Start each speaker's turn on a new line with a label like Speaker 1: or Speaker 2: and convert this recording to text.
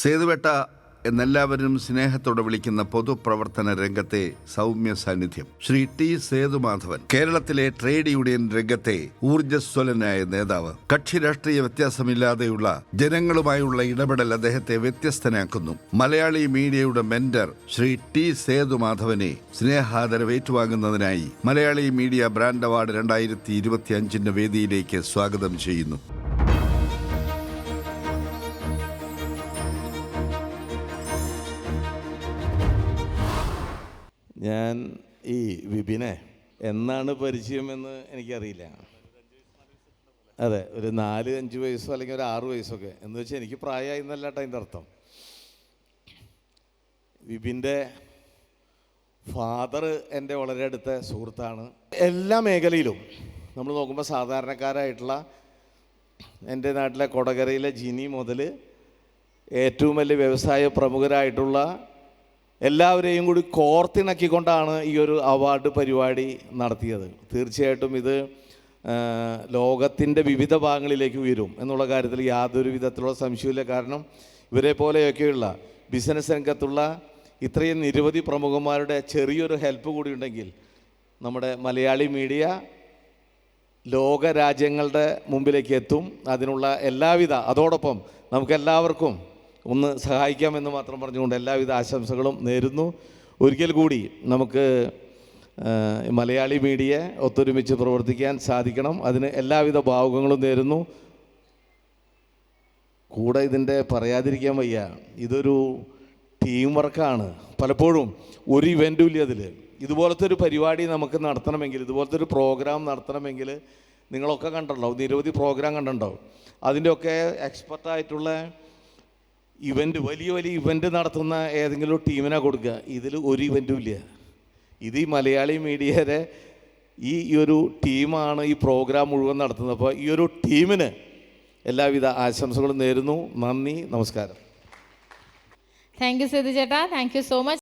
Speaker 1: സേതുവേട്ട എന്നെല്ലാവരും സ്നേഹത്തോടെ വിളിക്കുന്ന പൊതുപ്രവർത്തന രംഗത്തെ സൗമ്യ സാന്നിധ്യം. ശ്രീ ടി സേതുമാധവൻ കേരളത്തിലെ ട്രേഡ് യൂണിയൻ രംഗത്തെ ഊർജസ്വലനായ നേതാവ്. കക്ഷി രാഷ്ട്രീയ വ്യത്യാസമില്ലാതെയുള്ള ജനങ്ങളുമായുള്ള ഇടപെടൽ അദ്ദേഹത്തെ വ്യത്യസ്തനാക്കുന്നു. Malayali media mentor Shri T സേതുമാധവനെ സ്നേഹാദരവ് ഏറ്റുവാങ്ങുന്നതിനായി മലയാളി മീഡിയ ബ്രാൻഡ് അവാർഡ് രണ്ടായിരത്തി ഇരുപത്തി അഞ്ചിന്റെ വേദിയിലേക്ക് സ്വാഗതം ചെയ്യുന്നു.
Speaker 2: ഞാൻ ഈ വിപിനെ എന്നാണ് പരിചയമെന്ന് എനിക്കറിയില്ല. അതെ ഒരു നാല് അഞ്ച് വയസ്സോ അല്ലെങ്കിൽ ഒരു ആറ് വയസ്സൊക്കെ. എന്ന് വെച്ചാൽ എനിക്ക് പ്രായമായി എന്നല്ല അതിന്റെ അർത്ഥം. വിപിന്റെ ഫാദർ എന്റെ വളരെ അടുത്ത സുഹൃത്താണ്. എല്ലാ മേഖലയിലും നമ്മൾ നോക്കുമ്പോൾ സാധാരണക്കാരായിട്ടുള്ള എന്റെ നാട്ടിലെ കൊടകരയിലെ ജിനി മുതൽ ഏറ്റവും വലിയ വ്യവസായ പ്രമുഖരായിട്ടുള്ള എല്ലാവരെയും കൂടി കോർത്തിണക്കിക്കൊണ്ടാണ് ഈ ഒരു അവാർഡ് പരിപാടി നടത്തിയത്. തീർച്ചയായിട്ടും ഇത് ലോകത്തിന്റെ വിവിധ ഭാഗങ്ങളിലേക്ക് ഉയരും എന്നുള്ള കാര്യത്തിൽ യാതൊരു വിധത്തിലുള്ള സംശയമില്ല കാരണം ഇവരെ പോലെയൊക്കെയുള്ള ബിസിനസ് രംഗത്തുള്ള ഇത്രയും നിരവധി പ്രമുഖന്മാരുടെ ചെറിയൊരു ഹെൽപ്പ് കൂടി ഉണ്ടെങ്കിൽ നമ്മുടെ മലയാളി മീഡിയ ലോക രാജ്യങ്ങളുടെ മുമ്പിലേക്ക് എത്തും. അതിനുള്ള എല്ലാവിധ അതോടൊപ്പം നമുക്കെല്ലാവർക്കും ഒന്ന് സഹായിക്കാമെന്ന് മാത്രം പറഞ്ഞുകൊണ്ട് എല്ലാവിധ ആശംസകളും നേരുന്നു. ഒരിക്കൽ കൂടി നമുക്ക് മലയാളി മീഡിയ ഒത്തൊരുമിച്ച് പ്രവർത്തിക്കാൻ സാധിക്കണം. അതിന് എല്ലാവിധ ഭാവുകങ്ങളും നേരുന്നു. കൂടെ ഇതിന്റെ പറയാതിരിക്കാൻ വയ്യ. ഇതൊരു ടീം വർക്കാണ് പലപ്പോഴും ഒരു ഇവന്റും ഇല്ല അതിൽ ഇതുപോലത്തെ ഒരു പരിപാടി നമുക്ക് നടത്തണമെങ്കിൽ ഇതുപോലത്തെ ഒരു പ്രോഗ്രാം നടത്തണമെങ്കിൽ നിങ്ങളൊക്കെ കണ്ടിട്ടുണ്ടാവും. നിരവധി പ്രോഗ്രാം കണ്ടിട്ടുണ്ടാവും. അതിന്റെയൊക്കെ എക്സ്പെർട്ടായിട്ടുള്ള ഇവന്റ് വലിയ വലിയ ഇവന്റ് നടത്തുന്ന ഏതെങ്കിലും ഒരു ടീമിനെ കൊടുക്കുക. ഇതിൽ ഒരു ഇവന്റും ഇല്ല. ഇത് ഈ മലയാളി മീഡിയയുടെ ഈ ഒരു ടീമാണ് ഈ പ്രോഗ്രാം മുഴുവൻ നടത്തുന്നത്. അപ്പോൾ ഈ ഒരു ടീമിന് എല്ലാവിധ ആശംസകളും നേരുന്നു. നന്ദി. നമസ്കാരം.
Speaker 3: താങ്ക് യു സേതു ചേട്ടാ. Thank you so much